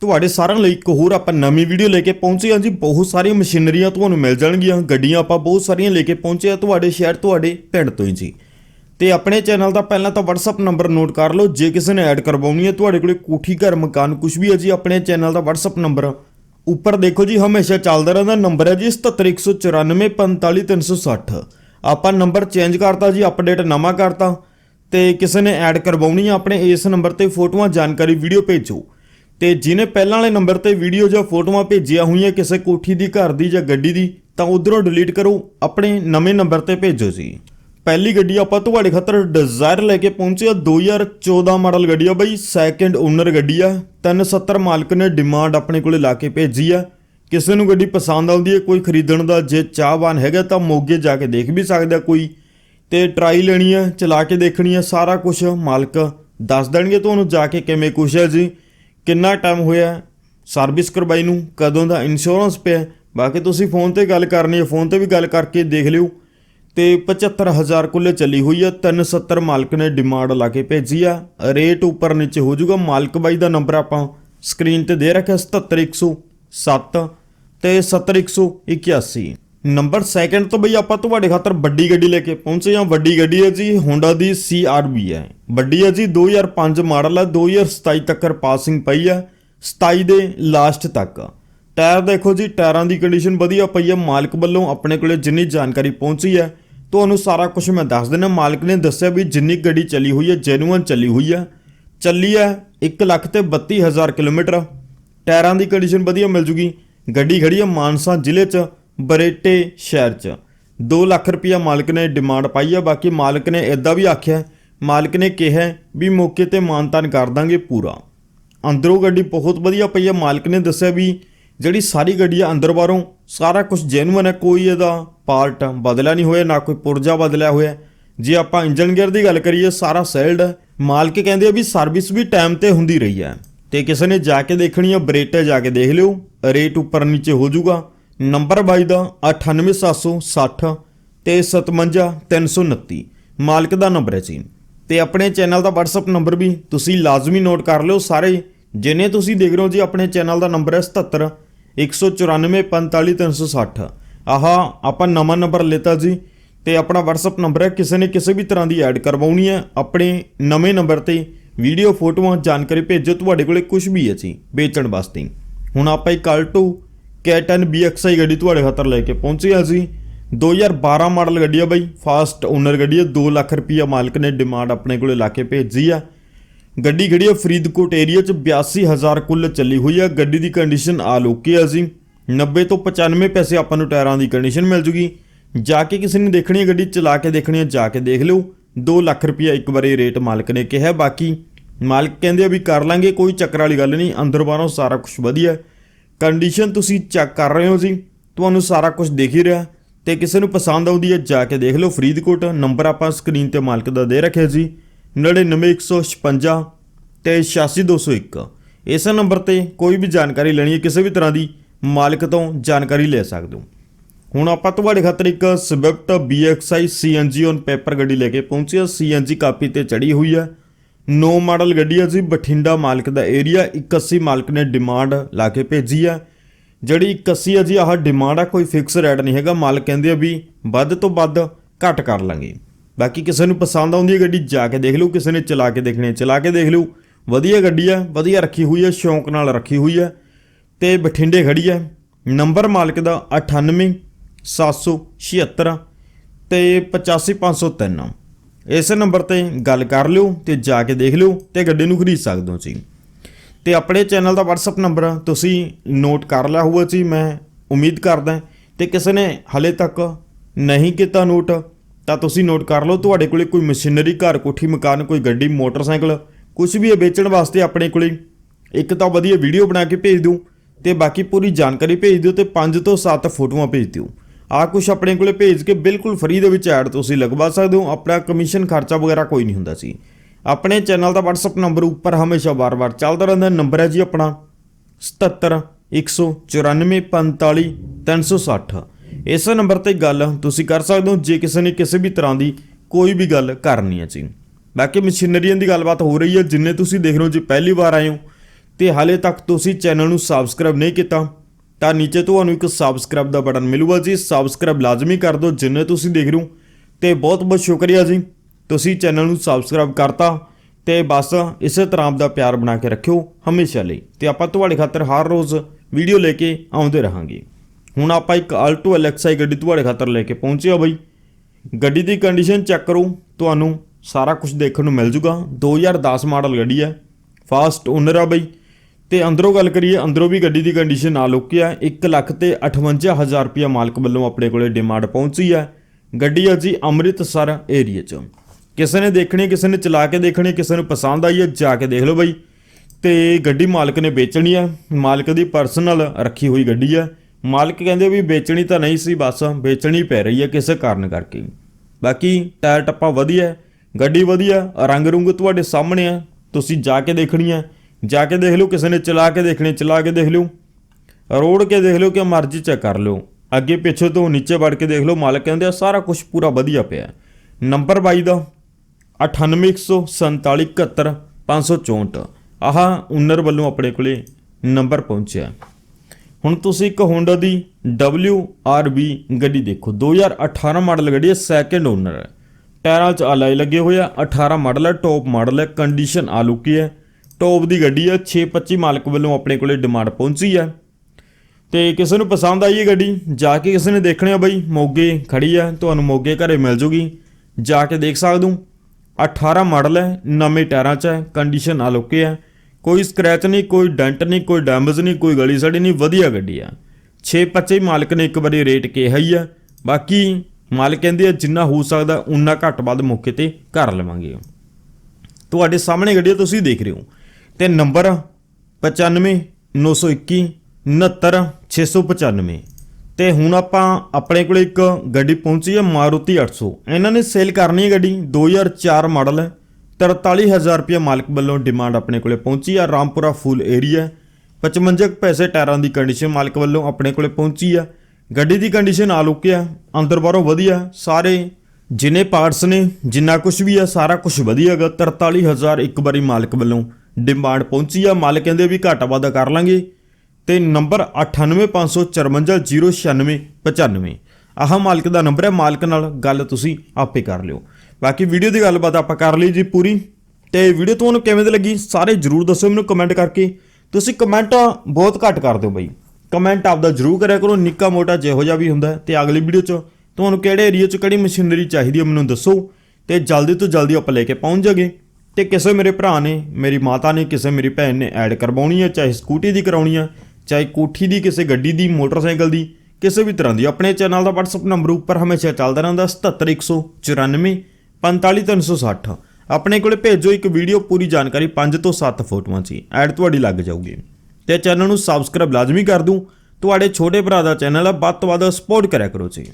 ਤੁਹਾਡੇ ਸਾਰਿਆਂ ਲਈ ਇੱਕ ਹੋਰ ਆਪਾਂ ਨਵੀਂ ਵੀਡੀਓ ਲੈ ਕੇ ਪਹੁੰਚੇ ਹਾਂ ਜੀ। ਬਹੁਤ ਸਾਰੀਆਂ ਮਸ਼ੀਨਰੀਆਂ ਤੁਹਾਨੂੰ ਮਿਲ ਜਾਣਗੀਆਂ। ਗੱਡੀਆਂ ਆਪਾਂ ਬਹੁਤ ਸਾਰੀਆਂ ਲੈ ਕੇ ਪਹੁੰਚੇ ਹਾਂ ਤੁਹਾਡੇ ਸ਼ਹਿਰ, ਤੁਹਾਡੇ ਪਿੰਡ ਤੋਂ ਹੀ ਜੀ। ਤੇ ਆਪਣੇ ਚੈਨਲ ਦਾ ਪਹਿਲਾਂ ਤਾਂ WhatsApp ਨੰਬਰ ਨੋਟ ਕਰ ਲਓ। ਜੇ ਕਿਸੇ ਨੇ ਐਡ ਕਰਵਾਉਣੀ ਹੈ ਤੁਹਾਡੇ ਕੋਲੇ ਕੋਠੀ, ਘਰ, ਮਕਾਨ ਕੁਝ ਵੀ ਹੈ ਜੀ, ਆਪਣੇ ਚੈਨਲ ਦਾ WhatsApp ਨੰਬਰ ਉੱਪਰ ਦੇਖੋ ਜੀ, ਹਮੇਸ਼ਾ ਚੱਲਦਾ ਰਹਿੰਦਾ ਨੰਬਰ ਹੈ ਜੀ 7714945360 ਆਪਾਂ ਨੰਬਰ ਚੇਂਜ ਕਰਤਾ ਜੀ ਅਪਡੇਟ ਨਵਾਂ ਕਰਤਾ। ਤੇ ਕਿਸੇ ਨੇ ਐਡ ਕਰਵਾਉਣੀ ਹੈ, ਆਪਣੇ ਇਸ ਨੰਬਰ ਤੇ ਫੋਟੋਆਂ, ਜਾਣਕਾਰੀ ਵੀਡੀਓ ਭੇਜੋ। ਤੇ ਜਿਹਨੇ ਪਹਿਲਾਂ ਵਾਲੇ ਨੰਬਰ ਤੇ ਵੀਡੀਓ ਜਾਂ ਫੋਟੋਆਂ ਭੇਜੀਆਂ ਹੋਈਆਂ ਕਿਸੇ ਕੋਠੀ ਦੀ, ਘਰ ਦੀ ਜਾਂ ਗੱਡੀ ਦੀ, ਤਾਂ ਉਧਰੋਂ ਡਿਲੀਟ ਕਰੋ, ਆਪਣੇ ਨਵੇਂ ਨੰਬਰ ਤੇ ਭੇਜੋ ਜੀ। ਪਹਿਲੀ ਗੱਡੀ ਆਪਾਂ ਤੁਹਾਡੇ ਖਾਤਰ ਡਿਜ਼ਾਇਰ ਲੈ ਕੇ ਪਹੁੰਚੇ ਆ 2014 ਮਾਡਲ ਗੱਡੀ ਆ ਬਾਈ ਸੈਕੰਡ ਓਨਰ ਗੱਡੀ ਆ। 370 ਮਾਲਕ ਨੇ ਡਿਮਾਂਡ ਆਪਣੇ ਕੋਲੇ ਲਾ ਕੇ ਭੇਜੀ ਆ। ਕਿਸੇ ਨੂੰ ਗੱਡੀ ਪਸੰਦ ਆਉਂਦੀ ਹੈ, ਕੋਈ ਖਰੀਦਣ ਦਾ ਜੇ ਚਾਹਵਾਨ ਹੈਗਾ ਤਾਂ ਮੋਗੇ ਜਾ ਕੇ ਦੇਖ ਵੀ ਸਕਦਾ ਕੋਈ। ਤੇ ਟਰਾਈ ਲੈਣੀ ਹੈ ਚਲਾ ਕੇ ਦੇਖਣੀ ਹੈ ਸਾਰਾ ਕੁਝ ਮਾਲਕ ਦੱਸ ਦੇਣਗੇ ਤੁਹਾਨੂੰ ਜਾ ਕੇ ਕਿਵੇਂ ਕੁਛ ਹੈ ਜੀ। ਕਿੰਨਾ ਟਾਈਮ ਹੋਇਆ ਸਰਵਿਸ ਕਰਵਾਈ ਨੂੰ, ਕਦੋਂ ਦਾ ਇੰਸ਼ੋਰੈਂਸ ਪਿਆ, ਬਾਕੀ ਤੁਸੀਂ ਫੋਨ ਤੇ ਗੱਲ ਕਰਨੀ ਹੈ ਫੋਨ ਤੇ ਵੀ ਗੱਲ ਕਰਕੇ ਦੇਖ ਲਿਓ। ਤੇ 75000 ਕੁੱਲੇ ਚੱਲੀ ਹੋਈ ਹੈ 370 ਮਾਲਕ ਨੇ ਡਿਮਾਂਡ ਲਾ ਕੇ ਭੇਜੀ ਆ। ਰੇਟ ਉੱਪਰ ਨੀਚੇ ਹੋ ਜਾਊਗਾ, ਮਾਲਕ ਬਾਈ ਦਾ ਨੰਬਰ ਆਪਾਂ ਸਕਰੀਨ ਤੇ ਦੇ ਰੱਖਿਆ 77107 ਤੇ 70181 ਨੰਬਰ ਸੈਕਿੰਡ ਤੋਂ ਬਈ ਆਪਾਂ ਤੁਹਾਡੇ ਖਾਤਰ ਵੱਡੀ ਗੱਡੀ ਲੈ ਕੇ ਪਹੁੰਚੇ ਹਾਂ। ਵੱਡੀ ਗੱਡੀ ਹੈ ਜੀ ਹੋਂਡਾ ਦੀ CRV ਹੈ। ਵੱਡੀ ਹੈ ਜੀ 2005 ਮਾਡਲ ਹੈ। 2027 ਤੱਕ ਪਾਸਿੰਗ ਪਈ ਹੈ। 27 ਦੇ ਲਾਸਟ ਤੱਕ। ਟਾਇਰ ਦੇਖੋ ਜੀ, ਟਾਇਰਾਂ ਦੀ ਕੰਡੀਸ਼ਨ ਵਧੀਆ ਪਈ ਹੈ। ਮਾਲਕ ਵੱਲੋਂ ਆਪਣੇ ਕੋਲੇ ਜਿੰਨੀ ਜਾਣਕਾਰੀ ਪਹੁੰਚੀ ਹੈ, ਤੁਹਾਨੂੰ ਸਾਰਾ ਕੁਝ ਮੈਂ ਦੱਸ ਦਿੰਦਾ। ਮਾਲਕ ਨੇ ਦੱਸਿਆ ਵੀ ਜਿੰਨੀ ਗੱਡੀ ਚੱਲੀ ਹੋਈ ਹੈ ਜੈਨੂਅਨ ਚੱਲੀ ਹੋਈ ਹੈ। ਚੱਲੀ ਹੈ 1 ਲੱਖ ਤੇ 32000 ਕਿਲੋਮੀਟਰ। ਟਾਇਰਾਂ ਦੀ ਕੰਡੀਸ਼ਨ ਵਧੀਆ ਮਿਲ ਜੂਗੀ। ਗੱਡੀ ਖੜੀ ਹੈ ਮਾਨਸਾ ਜ਼ਿਲ੍ਹੇ 'ਚ। ਬਰੇਟੇ ਸ਼ਹਿਰ 'ਚ। 2 ਲੱਖ ਰੁਪਇਆ ਮਾਲਕ ਨੇ ਡਿਮਾਂਡ ਪਾਈ ਹੈ ਬਾਕੀ ਮਾਲਕ ਨੇ ਇਦਾਂ ਵੀ ਆਖਿਆ, ਮਾਲਕ ਨੇ ਕਿਹਾ ਵੀ ਮੌਕੇ ਤੇ ਮਾਨਤਾਨ ਕਰ ਦਾਂਗੇ ਪੂਰਾ। ਅੰਦਰੋਂ ਗੱਡੀ ਬਹੁਤ ਵਧੀਆ ਪਈ ਹੈ ਮਾਲਕ ਨੇ ਦੱਸਿਆ ਵੀ ਜਿਹੜੀ ਸਾਰੀ ਗੱਡੀ ਆ ਅੰਦਰ ਬਾਹਰੋਂ, ਸਾਰਾ ਕੁਝ ਜੈਨੂਅਨ ਹੈ ਕੋਈ ਇਹਦਾ ਪਾਰਟ ਬਦਲਿਆ ਨਹੀਂ ਹੋਇਆ, ਨਾ ਕੋਈ ਪੁਰਜਾ ਬਦਲਿਆ ਹੋਇਆ। ਜੇ ਆਪਾਂ ਇੰਜਨ ਗੇਅਰ ਦੀ ਗੱਲ ਕਰੀਏ, ਸਾਰਾ ਸੈਲਡ ਹੈ ਮਾਲਕ ਕਹਿੰਦੇ ਆ ਵੀ ਸਰਵਿਸ ਵੀ ਟਾਈਮ ਤੇ ਹੁੰਦੀ ਰਹੀ ਹੈ ਤੇ ਕਿਸੇ ਨੇ ਜਾ ਕੇ ਦੇਖਣੀ ਆ, ਬਰੇਟੇ ਜਾ ਕੇ ਦੇਖ ਲਿਓ ਰੇਟ ਉੱਪਰ ਨੀਚੇ ਹੋ ਜਾਊਗਾ। ਨੰਬਰ ਬਾਈ ਦਾ 98760 ਤੇ 57329 ਮਾਲਕ ਦਾ ਨੰਬਰ ਹੈ ਜੀ ਤੇ ਆਪਣੇ ਚੈਨਲ ਦਾ WhatsApp ਨੰਬਰ ਵੀ ਤੁਸੀਂ ਲਾਜ਼ਮੀ ਨੋਟ ਕਰ ਲਿਓ ਸਾਰੇ। ਜਿਨੇ ਤੁਸੀਂ ਦੇਖ ਰਹੇ ਹੋ ਜੀ, ਆਪਣੇ ਚੈਨਲ ਦਾ ਨੰਬਰ ਹੈ 77 194 45 360 ਆਹ, ਆਪਾਂ ਨਵਾਂ ਨੰਬਰ ਲਿੱਤਾ ਜੀ। ਤੇ ਆਪਣਾ WhatsApp ਨੰਬਰ ਹੈ, ਕਿਸੇ ਨੇ ਕਿਸੇ ਵੀ ਤਰ੍ਹਾਂ ਦੀ ਐਡ ਕਰਵਾਉਣੀ ਹੈ, ਆਪਣੇ ਨਵੇਂ ਨੰਬਰ ਤੇ ਵੀਡੀਓ, ਫੋਟੋਆਂ, ਜਾਣਕਾਰੀ ਭੇਜੋ। ਤੁਹਾਡੇ ਕੋਲੇ ਕੁਝ ਵੀ ਹੈ ਜੀ, ਵੇਚਣ ਵਾਸਤੇ। ਹੁਣ ਆਪਾਂ ਇੱਕ ਆਲਟੋ K10 BXI ਗੱਡੀ ਤੁਹਾਡੇ ਖਾਤਰ ਲੈ ਕੇ ਪਹੁੰਚੇ ਹਾਂ ਜੀ 2012 ਮਾਡਲ ਗੱਡੀ ਆ ਬਾਈ। ਫਾਸਟ ਓਨਰ ਗੱਡੀ ਆ। 2 ਲੱਖ ਰੁਪਈਆ ਮਾਲਕ ਨੇ ਡਿਮਾਂਡ ਆਪਣੇ ਕੋਲੇ ਲਾ ਕੇ ਭੇਜੀ ਆ। ਗੱਡੀ ਖੜੀ ਆ ਫਰੀਦਕੋਟ ਏਰੀਆ ਚ। 82000 ਕੁੱਲ ਚੱਲੀ ਹੋਈ ਆ। ਗੱਡੀ ਦੀ ਕੰਡੀਸ਼ਨ ਆ ਲੋਕੀ ਆ ਜੀ 90 ਤੋਂ 95 ਪੈਸੇ ਆਪਾਂ ਨੂੰ ਟਾਇਰਾਂ ਦੀ ਕੰਡੀਸ਼ਨ ਮਿਲ ਜੂਗੀ। ਜਾ ਕੇ ਕਿਸੇ ਨੇ ਦੇਖਣੀ ਹੈ ਗੱਡੀ, ਚਲਾ ਕੇ ਦੇਖਣੀ ਹੈ ਜਾ ਕੇ ਦੇਖ ਲਿਓ। 2 ਲੱਖ ਰੁਪਈਆ ਇੱਕ ਵਾਰੀ ਰੇਟ ਮਾਲਕ ਨੇ ਕਿਹਾ। ਬਾਕੀ ਮਾਲਕ ਕਹਿੰਦੇ ਆ ਵੀ ਕਰ ਲਾਂਗੇ, ਕੋਈ ਚੱਕਰ ਵਾਲੀ ਗੱਲ ਨਹੀਂ। ਅੰਦਰ ਬਾਹਰੋਂ ਸਾਰਾ ਕੁਝ ਵਧੀਆ। ਕੰਡੀਸ਼ਨ ਤੁਸੀਂ ਚੈੱਕ ਕਰ ਰਹੇ ਹੋ ਜੀ। ਤੁਹਾਨੂੰ ਸਾਰਾ ਕੁਝ ਦਿਖ ਹੀ ਰਿਹਾ। ਤੇ ਕਿਸੇ ਨੂੰ ਪਸੰਦ ਆਉਂਦੀ ਹੈ, ਜਾ ਕੇ ਦੇਖ ਲਓ ਫਰੀਦਕੋਟ। ਨੰਬਰ ਆਪਾਂ ਸਕਰੀਨ ਤੇ ਮਾਲਕ ਦਾ ਦੇ ਰੱਖਿਆ ਜੀ। 99156 ਤੇ 86201 ਇਸ ਨੰਬਰ ਤੇ ਕੋਈ ਵੀ ਜਾਣਕਾਰੀ ਲੈਣੀ ਹੈ, ਕਿਸੇ ਵੀ ਤਰ੍ਹਾਂ ਦੀ, ਮਾਲਕ ਤੋਂ ਜਾਣਕਾਰੀ ਲੈ ਸਕਦੇ ਹੋ। ਹੁਣ ਆਪਾਂ ਤੁਹਾਡੇ ਖਾਤਰ ਇੱਕ Swift BXI CNG on paper ਗੱਡੀ ਲੈ ਕੇ ਪਹੁੰਚੇ ਹਾਂ। CNG ਕਾਪੀ ਤੇ ਚੜੀ ਹੋਈ ਹੈ। ਨੋ ਮਾਡਲ ਗੱਡੀ ਹੈ ਜੀ ਬਠਿੰਡਾ ਮਾਲਕ ਦਾ ਏਰੀਆ 81 ਮਾਲਕ ਨੇ ਡਿਮਾਂਡ ਲਾ ਕੇ ਭੇਜੀ ਹੈ ਜਿਹੜੀ 81 ਹੈ ਜੀ, ਆਹ ਡਿਮਾਂਡ ਆ, ਕੋਈ ਫਿਕਸ ਰੇਟ ਨਹੀਂ ਹੈਗਾ। ਮਾਲਕ ਕਹਿੰਦੇ ਆ ਵੀ ਵੱਧ ਤੋਂ ਵੱਧ ਘੱਟ ਕਰ ਲਾਂਗੇ। ਬਾਕੀ ਕਿਸੇ ਨੂੰ ਪਸੰਦ ਆਉਂਦੀ ਹੈ ਗੱਡੀ, ਜਾ ਕੇ ਦੇਖ ਲਓ। ਕਿਸੇ ਨੇ ਚਲਾ ਕੇ ਦੇਖਣੀ ਚਲਾ ਕੇ ਦੇਖ ਲਓ। ਵਧੀਆ ਗੱਡੀ ਹੈ ਵਧੀਆ ਰੱਖੀ ਹੋਈ ਹੈ ਸ਼ੌਂਕ ਨਾਲ ਰੱਖੀ ਹੋਈ ਹੈ ਤੇ ਬਠਿੰਡੇ ਖੜੀ ਹੈ ਨੰਬਰ ਮਾਲਕ ਦਾ 98 776 ਤੇ 85503 ਇਸ ਨੰਬਰ ਤੇ ਗੱਲ ਕਰ ਲਿਓ ਤੇ ਜਾ ਕੇ ਦੇਖ ਲਿਓ ਤੇ ਗੱਡੀ ਨੂੰ ਖਰੀਦ ਸਕਦੇ ਹੋ ਜੀ ਤੇ ਆਪਣੇ ਚੈਨਲ ਦਾ WhatsApp ਨੰਬਰ ਤੁਸੀਂ ਨੋਟ ਕਰ ਲਿਆ ਹੋਊਗਾ ਜੀ, ਮੈਂ ਉਮੀਦ ਕਰਦਾ ਤੇ ਕਿਸੇ ਨੇ ਹਲੇ ਤੱਕ ਨਹੀਂ ਕੀਤਾ ਨੋਟ ਤਾਂ ਤੁਸੀਂ ਨੋਟ ਕਰ ਲਓ। ਤੁਹਾਡੇ ਕੋਲੇ ਕੋਈ ਮਸ਼ੀਨਰੀ ਘਰ ਕੋਠੀ, ਮਕਾਨ, ਕੋਈ ਗੱਡੀ, ਮੋਟਰਸਾਈਕਲ ਕੁਝ ਵੀ ਹੈ ਵੇਚਣ ਵਾਸਤੇ ਆਪਣੇ ਕੋਲੇ ਇੱਕ ਤਾਂ ਵਧੀਆ ਵੀਡੀਓ ਬਣਾ ਕੇ ਭੇਜ ਦਿਓ ਤੇ ਬਾਕੀ ਪੂਰੀ ਜਾਣਕਾਰੀ ਭੇਜ ਦਿਓ ਤੇ 5 ਤੋਂ 7 ਫੋਟੋਆਂ ਭੇਜ ਦਿਓ। ਆ ਕੁਝ ਆਪਣੇ ਕੋਲੇ ਭੇਜ ਕੇ ਬਿਲਕੁਲ ਫ੍ਰੀ ਦੇ ਵਿੱਚ ਐਡ ਤੁਸੀਂ ਲਗਵਾ ਸਕਦੇ ਹੋ। ਆਪਣਾ ਕਮਿਸ਼ਨ ਖਰਚਾ ਵਗੈਰਾ ਕੋਈ ਨਹੀਂ ਹੁੰਦਾ ਸੀ। ਆਪਣੇ ਚੈਨਲ ਦਾ WhatsApp ਨੰਬਰ ਉੱਪਰ ਹਮੇਸ਼ਾ ਵਾਰ-ਵਾਰ ਚੱਲਦਾ ਰਹਿੰਦਾ ਨੰਬਰ ਹੈ ਜੀ ਆਪਣਾ 77 194 45 360 ਇਸ ਨੰਬਰ ਤੇ ਗੱਲ ਤੁਸੀਂ ਕਰ ਸਕਦੇ ਹੋ, ਜੇ ਕਿਸੇ ਨੇ ਕਿਸੇ ਵੀ ਤਰ੍ਹਾਂ ਦੀ ਕੋਈ ਵੀ ਗੱਲ ਕਰਨੀ ਹੈ ਜੀ। ਬਾਕੀ ਮਸ਼ੀਨਰੀਆਂ ਦੀ ਗੱਲਬਾਤ ਹੋ ਰਹੀ ਹੈ। ਜਿੰਨੇ ਤੁਸੀਂ ਦੇਖ ਰਹੇ ਹੋ, ਜੇ ਪਹਿਲੀ ਵਾਰ ਆਏ ਹੋ, ਤੇ ਹਾਲੇ ਤੱਕ ਤੁਸੀਂ ਚੈਨਲ ਨੂੰ ਸਬਸਕ੍ਰਾਈਬ ਨਹੀਂ ਕੀਤਾ ਤਾਂ ਨੀਚੇ ਤੁਹਾਨੂੰ ਇੱਕ ਸਬਸਕ੍ਰਾਈਬ ਦਾ ਬਟਨ ਮਿਲੂਗਾ ਜੀ। ਸਬਸਕ੍ਰਾਈਬ ਲਾਜ਼ਮੀ ਕਰ ਦਿਓ ਜਿੰਨੇ ਤੁਸੀਂ ਦੇਖ ਰਹੇ ਹੋ। ਤੇ ਬਹੁਤ ਬਹੁਤ ਸ਼ੁਕਰੀਆ ਜੀ। ਤੁਸੀਂ ਚੈਨਲ ਨੂੰ ਸਬਸਕ੍ਰਾਈਬ ਕਰਤਾ ਤੇ ਬਸ ਇਸੇ ਤਰ੍ਹਾਂ ਦਾ ਪਿਆਰ ਬਣਾ ਕੇ ਰੱਖਿਓ ਹਮੇਸ਼ਾ ਲਈ। ਤੇ ਆਪਾਂ ਤੁਹਾਡੇ ਖਾਤਰ ਹਰ ਰੋਜ਼ ਵੀਡੀਓ ਲੈ ਕੇ ਆਉਂਦੇ ਰਹਾਂਗੇ। ਹੁਣ ਆਪਾਂ ਇੱਕ ਆਲਟੋ ਐਲਐਕਸਆਈ ਗੱਡੀ ਤੁਹਾਡੇ ਖਾਤਰ ਲੈ ਕੇ ਪਹੁੰਚਿਆ ਆ ਬਈ। ਗੱਡੀ ਦੀ ਕੰਡੀਸ਼ਨ ਚੈੱਕ ਕਰੋ। ਤੁਹਾਨੂੰ ਸਾਰਾ ਕੁਝ ਦੇਖਣ ਨੂੰ ਮਿਲ ਜੂਗਾ। 2010 ਮਾਡਲ ਗੱਡੀ ਹੈ। ਫਾਸਟ ਓਨਰ ਆ ਬਈ। ਤੇ ਅੰਦਰੋਂ ਗੱਲ ਕਰੀਏ, ਅੰਦਰੋਂ ਵੀ ਗੱਡੀ ਦੀ ਕੰਡੀਸ਼ਨ ਨਾਲ ਓਕੇ ਆ। 1 ਲੱਖ ਤੇ 58000 ਰੁਪਇਆ ਮਾਲਕ ਵੱਲੋਂ ਆਪਣੇ ਕੋਲੇ ਡਿਮਾਂਡ ਪਹੁੰਚੀ ਹੈ ਗੱਡੀ ਹੈ ਜੀ ਅੰਮ੍ਰਿਤਸਰ ਏਰੀਆ 'ਚ। ਕਿਸੇ ਨੇ ਦੇਖਣੀ, ਕਿਸੇ ਨੇ ਚਲਾ ਕੇ ਦੇਖਣੀ, ਕਿਸੇ ਨੂੰ ਪਸੰਦ ਆਈ ਹੈ ਜਾ ਕੇ ਦੇਖ ਲਓ ਬਾਈ। ਤੇ ਗੱਡੀ ਮਾਲਕ ਨੇ ਵੇਚਣੀ ਹੈ ਮਾਲਕ ਦੀ ਪਰਸਨਲ ਰੱਖੀ ਹੋਈ ਗੱਡੀ ਹੈ ਮਾਲਕ ਕਹਿੰਦੇ ਵੀ ਵੇਚਣੀ ਤਾਂ ਨਹੀਂ ਸੀ, ਬਸ ਵੇਚਣੀ ਪੈ ਰਹੀ ਹੈ ਕਿਸੇ ਕਾਰਨ ਕਰਕੇ। ਬਾਕੀ ਟਾਇਰ ਟੱਪਾ ਵਧੀਆ, ਗੱਡੀ ਵਧੀਆ ਰੰਗ ਰੁੰਗ ਤੁਹਾਡੇ ਸਾਹਮਣੇ ਆ। ਤੁਸੀਂ ਜਾ ਕੇ ਦੇਖਣੀ ਹੈ ਜਾ ਕੇ ਦੇਖ ਲਓ, ਕਿਸੇ ਨੇ ਚਲਾ ਕੇ ਦੇਖਣੇ, ਚਲਾ ਕੇ ਦੇਖ ਲਿਓ। ਰੋੜ ਕੇ ਦੇਖ ਲਿਓ ਕਿ ਮਰਜ਼ੀ ਚੈੱਕ ਕਰ ਲਿਓ। ਅੱਗੇ ਪਿੱਛੇ ਤੋਂ ਨੀਚੇ ਵੜ ਕੇ ਦੇਖ ਲਓ, ਮਾਲਕ ਕਹਿੰਦੇ ਆ, ਸਾਰਾ ਕੁਝ ਪੂਰਾ ਵਧੀਆ ਪਿਆ। ਨੰਬਰ 22 ਦਾ 9814471564 ਆਹ ਓਨਰ ਵੱਲੋਂ ਆਪਣੇ ਕੋਲੇ ਨੰਬਰ ਪਹੁੰਚਿਆ। ਹੁਣ ਤੁਸੀਂ ਇੱਕ ਹੋਂਡਾ ਦੀ WRV ਗੱਡੀ ਦੇਖੋ। 2018 ਮਾਡਲ ਗੱਡੀ ਹੈ ਸੈਕੰਡ ਓਨਰ ਹੈ। ਟਾਇਰਾਂ 'ਚ ਅਲਾਈ ਲੱਗੇ ਹੋਏ ਆ 18 ਮਾਡਲ ਹੈ ਟੌਪ ਮਾਡਲ ਹੈ ਕੰਡੀਸ਼ਨ ਆਲੂਕੀ ਹੈ। ਟੌਪ ਦੀ ਗੱਡੀ ਹੈ 625 ਮਾਲਕ ਵੱਲੋਂ ਆਪਣੇ ਕੋਲੇ ਡਿਮਾਂਡ ਪਹੁੰਚੀ ਹੈ ਤੇ ਕਿਸੇ ਨੂੰ ਪਸੰਦ ਆਈ ਇਹ ਗੱਡੀ, ਜਾ ਕੇ ਕਿਸੇ ਨੇ ਦੇਖਣੀ ਆ ਬਈ, ਮੋਗੇ ਖੜੀ ਆ, ਤੁਹਾਨੂੰ ਮੋਗੇ ਘਰੇ ਮਿਲ ਜੂਗੀ। ਜਾ ਕੇ ਦੇਖ ਸਕਦੇ ਹੋ 18 ਮਾਡਲ ਹੈ, ਨਵੇਂ ਟਾਇਰਾਂ 'ਚ ਹੈ ਕੰਡੀਸ਼ਨ ਨਾਲ ਓਕੇ ਹੈ ਕੋਈ ਸਕ੍ਰੈਚ ਨਹੀਂ, ਕੋਈ ਡੈਂਟ ਨਹੀਂ, ਕੋਈ ਡੈਮੇਜ ਨਹੀਂ, ਕੋਈ ਗਲੀ ਸੜੀ ਨਹੀਂ, ਵਧੀਆ ਗੱਡੀ ਆ। 625 ਮਾਲਕ ਨੇ ਇੱਕ ਵਾਰੀ ਰੇਟ ਕਿਹਾ ਹੀ ਆ। ਬਾਕੀ ਮਾਲਕ ਕਹਿੰਦੇ ਆ, ਜਿੰਨਾ ਹੋ ਸਕਦਾ ਉਨਾ ਘੱਟ ਵੱਧ ਮੌਕੇ ਤੇ ਕਰ ਲਵਾਂਗੇ। ਤੁਹਾਡੇ ਸਾਹਮਣੇ ਗੱਡੀ ਤੁਸੀਂ ਦੇਖ ਰਹੇ ਹੋ। ਤੇ ਨੰਬਰ 95 921 69 695 ਤੇ ਹੁਣ ਆਪਾਂ ਆਪਣੇ ਕੋਲ ਇੱਕ ਗੱਡੀ ਪਹੁੰਚੀ ਹੈ ਮਾਰੂਤੀ 800 ਇਹਨਾਂ ਨੇ ਸੇਲ ਕਰਨੀ ਹੈ ਗੱਡੀ 2004 ਮਾਡਲ ਹੈ 43000 ਰੁਪਏ ਮਾਲਕ ਵੱਲੋਂ ਡਿਮਾਂਡ ਆਪਣੇ ਕੋਲੇ ਪਹੁੰਚੀ ਆ ਰਾਮਪੁਰਾ ਫੁੱਲ ਏਰੀਆ 55 ਪੈਸੇ ਟਾਇਰਾਂ ਦੀ ਕੰਡੀਸ਼ਨ ਮਾਲਕ ਵੱਲੋਂ ਆਪਣੇ ਕੋਲੇ ਪਹੁੰਚੀ ਆ ਗੱਡੀ ਦੀ ਕੰਡੀਸ਼ਨ ਆ ਲੁਕਿਆ, ਅੰਦਰ ਬਾਹਰੋਂ ਵਧੀਆ, ਸਾਰੇ ਜਿੰਨੇ ਪਾਰਟਸ ਨੇ, ਜਿੰਨਾ ਕੁਝ ਵੀ ਆ ਸਾਰਾ ਕੁਝ ਵਧੀਆ ਹੈਗਾ। 43000 ਇੱਕ ਵਾਰੀ ਮਾਲਕ ਵੱਲੋਂ ਡਿਮਾਂਡ ਪਹੁੰਚੀ ਆ, ਮਾਲਕ ਕਹਿੰਦੇ ਵੀ ਘਾਟਾ ਵਾਧਾ ਕਰ ਲਾਂਗੇ। ਤੇ ਨੰਬਰ 9854509695 ਆਹ ਮਾਲਕ ਦਾ ਨੰਬਰ ਹੈ, ਮਾਲਕ ਨਾਲ ਗੱਲ ਤੁਸੀਂ ਆਪੇ ਕਰ ਲਿਓ। ਬਾਕੀ ਵੀਡੀਓ ਦੀ ਗੱਲਬਾਤ ਆਪਾਂ ਕਰ ਲਈ ਜੀ ਪੂਰੀ। ਤੇ ਵੀਡੀਓ ਤੁਹਾਨੂੰ ਕਿਵੇਂ ਦੀ ਲੱਗੀ, ਸਾਰੇ ਜਰੂਰ ਦੱਸੋ ਮੈਨੂੰ ਕਮੈਂਟ ਕਰਕੇ। ਤੁਸੀਂ ਕਮੈਂਟ ਬਹੁਤ ਘੱਟ ਕਰ ਦਿਓ ਬਈ। ਕਮੈਂਟ ਆਪਦਾ ਜਰੂਰ ਕਰਿਆ ਕਰੋ, ਨਿੱਕਾ ਮੋਟਾ ਜਿਹੋ ਜਿਹਾ ਵੀ ਹੁੰਦਾ ਹੈ। ਤੇ ਅਗਲੀ ਵੀਡੀਓ 'ਚ ਤੁਹਾਨੂੰ ਕਿਹੜੇ ਏਰੀਆ 'ਚ ਕਿਹੜੀ ਮਸ਼ੀਨਰੀ ਚਾਹੀਦੀ ਹੈ ਮੈਨੂੰ ਦੱਸੋ। ਤੇ ਜਲਦੀ ਤੋਂ ਜਲਦੀ ਆਪਾਂ ਲੈ ਕੇ ਪਹੁੰਚ ਜਾਗੇ। ਤੇ ਕਿਸੇ ਮੇਰੇ ਭਰਾ ਨੇ, ਮੇਰੀ ਮਾਤਾ ਨੇ, ਕਿਸੇ ਮੇਰੀ ਭੈਣ ਨੇ ਐਡ ਕਰਵਾਉਣੀ ਹੈ ਚਾਹੇ ਸਕੂਟੀ ਦੀ ਕਰਾਉਣੀ ਹੈ ਚਾਹੇ ਕੋਠੀ ਦੀ, ਕਿਸੇ ਗੱਡੀ ਦੀ, ਮੋਟਰਸਾਈਕਲ ਦੀ, ਕਿਸੇ ਵੀ ਤਰ੍ਹਾਂ ਦੀ। ਆਪਣੇ ਚੈਨਲ ਦਾ WhatsApp ਨੰਬਰ ਉੱਪਰ ਹਮੇਸ਼ਾ ਚੱਲਦਾ ਰਹਿੰਦਾ 77194 45360 ਆਪਣੇ ਕੋਲੇ ਭੇਜੋ ਇੱਕ ਵੀਡੀਓ ਪੂਰੀ ਜਾਣਕਾਰੀ 5 ਤੋਂ 7 ਫੋਟੋਆਂ 'ਚ ਐਡ ਤੁਹਾਡੀ ਲੱਗ ਜਾਊਗੀ। ਤੇ ਚੈਨਲ ਨੂੰ ਸਬਸਕ੍ਰਾਈਬ ਲਾਜ਼ਮੀ ਕਰ ਦੂੰ। ਤੁਹਾਡੇ ਛੋਟੇ ਭਰਾ ਦਾ ਚੈਨਲ ਹੈ ਵੱਧ ਤੋਂ ਵੱਧ ਸਪੋਰਟ ਕਰਿਆ ਕਰੋ ਜੀ।